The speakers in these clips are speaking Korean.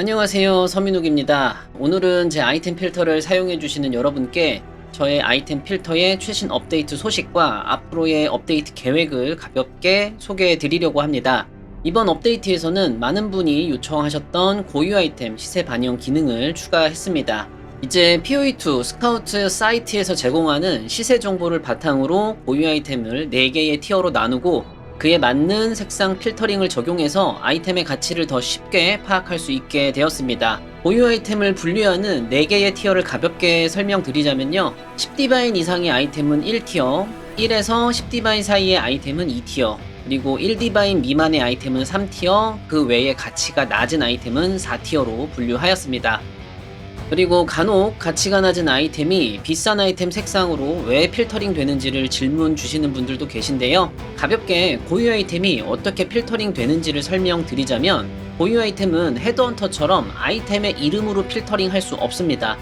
안녕하세요 서민욱입니다. 오늘은 제 아이템 필터를 사용해 주시는 여러분께 저의 아이템 필터의 최신 업데이트 소식과 앞으로의 업데이트 계획을 가볍게 소개해 드리려고 합니다. 이번 업데이트에서는 많은 분이 요청하셨던 고유 아이템 시세 반영 기능을 추가했습니다. 이제 POE2 스카우트 사이트에서 제공하는 시세 정보를 바탕으로 고유 아이템을 4개의 티어로 나누고 그에 맞는 색상 필터링을 적용해서 아이템의 가치를 더 쉽게 파악할 수 있게 되었습니다. 고유 아이템을 분류하는 4개의 티어를 가볍게 설명드리자면요. 10디바인 이상의 아이템은 1티어, 1에서 10디바인 사이의 아이템은 2티어, 그리고 1디바인 미만의 아이템은 3티어, 그 외의 가치가 낮은 아이템은 4티어로 분류하였습니다. 그리고 간혹 가치가 낮은 아이템이 비싼 아이템 색상으로 왜 필터링 되는지를 질문 주시는 분들도 계신데요. 가볍게 고유 아이템이 어떻게 필터링 되는지를 설명드리자면 고유 아이템은 헤드헌터처럼 아이템의 이름으로 필터링 할 수 없습니다.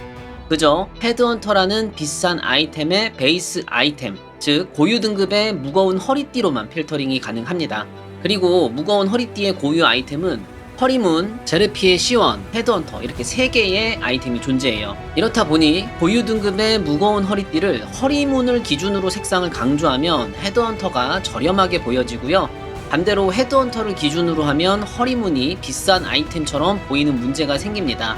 그저 헤드헌터라는 비싼 아이템의 베이스 아이템, 즉 고유 등급의 무거운 허리띠로만 필터링이 가능합니다. 그리고 무거운 허리띠의 고유 아이템은 허리문, 제르피의 시원, 헤드헌터 이렇게 세 개의 아이템이 존재해요. 이렇다 보니 고유 등급의 무거운 허리띠를 허리문을 기준으로 색상을 강조하면 헤드헌터가 저렴하게 보여지고요. 반대로 헤드헌터를 기준으로 하면 허리문이 비싼 아이템처럼 보이는 문제가 생깁니다.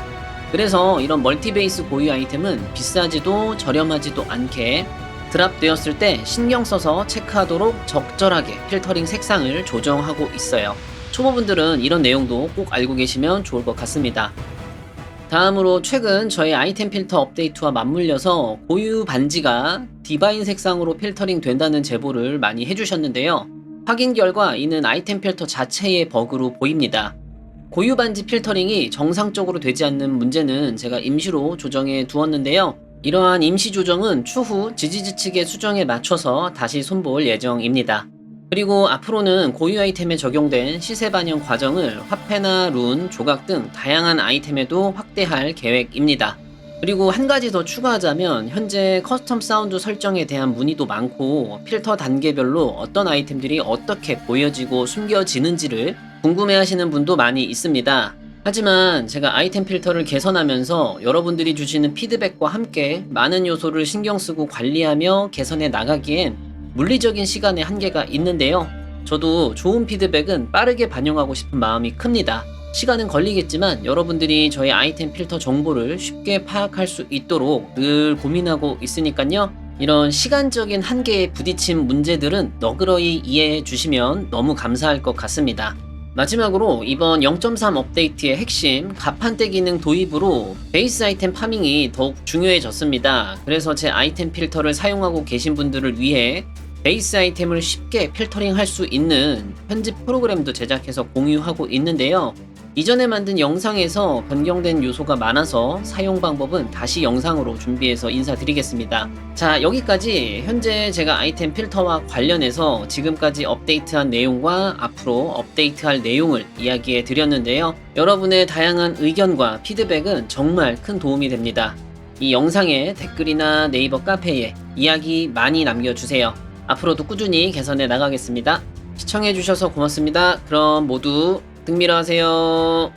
그래서 이런 멀티베이스 고유 아이템은 비싸지도 저렴하지도 않게 드랍되었을 때 신경 써서 체크하도록 적절하게 필터링 색상을 조정하고 있어요. 초보분들은 이런 내용도 꼭 알고 계시면 좋을 것 같습니다. 다음으로 최근 저의 아이템 필터 업데이트와 맞물려서 고유 반지가 디바인 색상으로 필터링 된다는 제보를 많이 해주셨는데요. 확인 결과 이는 아이템 필터 자체의 버그로 보입니다. 고유 반지 필터링이 정상적으로 되지 않는 문제는 제가 임시로 조정해 두었는데요. 이러한 임시 조정은 추후 지지지 측의 수정에 맞춰서 다시 손볼 예정입니다. 그리고 앞으로는 고유 아이템에 적용된 시세 반영 과정을 화폐나 룬, 조각 등 다양한 아이템에도 확대할 계획입니다. 그리고 한 가지 더 추가하자면 현재 커스텀 사운드 설정에 대한 문의도 많고 필터 단계별로 어떤 아이템들이 어떻게 보여지고 숨겨지는지를 궁금해하시는 분도 많이 있습니다. 하지만 제가 아이템 필터를 개선하면서 여러분들이 주시는 피드백과 함께 많은 요소를 신경 쓰고 관리하며 개선해 나가기엔 물리적인 시간의 한계가 있는데요. 저도 좋은 피드백은 빠르게 반영하고 싶은 마음이 큽니다. 시간은 걸리겠지만 여러분들이 저의 아이템 필터 정보를 쉽게 파악할 수 있도록 늘 고민하고 있으니까요. 이런 시간적인 한계에 부딪힌 문제들은 너그러이 이해해 주시면 너무 감사할 것 같습니다. 마지막으로 이번 0.3 업데이트의 핵심 가판대 기능 도입으로 베이스 아이템 파밍이 더욱 중요해졌습니다. 그래서 제 아이템 필터를 사용하고 계신 분들을 위해 베이스 아이템을 쉽게 필터링 할 수 있는 편집 프로그램도 제작해서 공유하고 있는데요. 이전에 만든 영상에서 변경된 요소가 많아서 사용 방법은 다시 영상으로 준비해서 인사드리겠습니다. 자, 여기까지 현재 제가 아이템 필터와 관련해서 지금까지 업데이트한 내용과 앞으로 업데이트할 내용을 이야기해 드렸는데요. 여러분의 다양한 의견과 피드백은 정말 큰 도움이 됩니다. 이 영상에 댓글이나 네이버 카페에 이야기 많이 남겨주세요. 앞으로도 꾸준히 개선해 나가겠습니다. 시청해주셔서 고맙습니다. 그럼 모두 등밀어 하세요.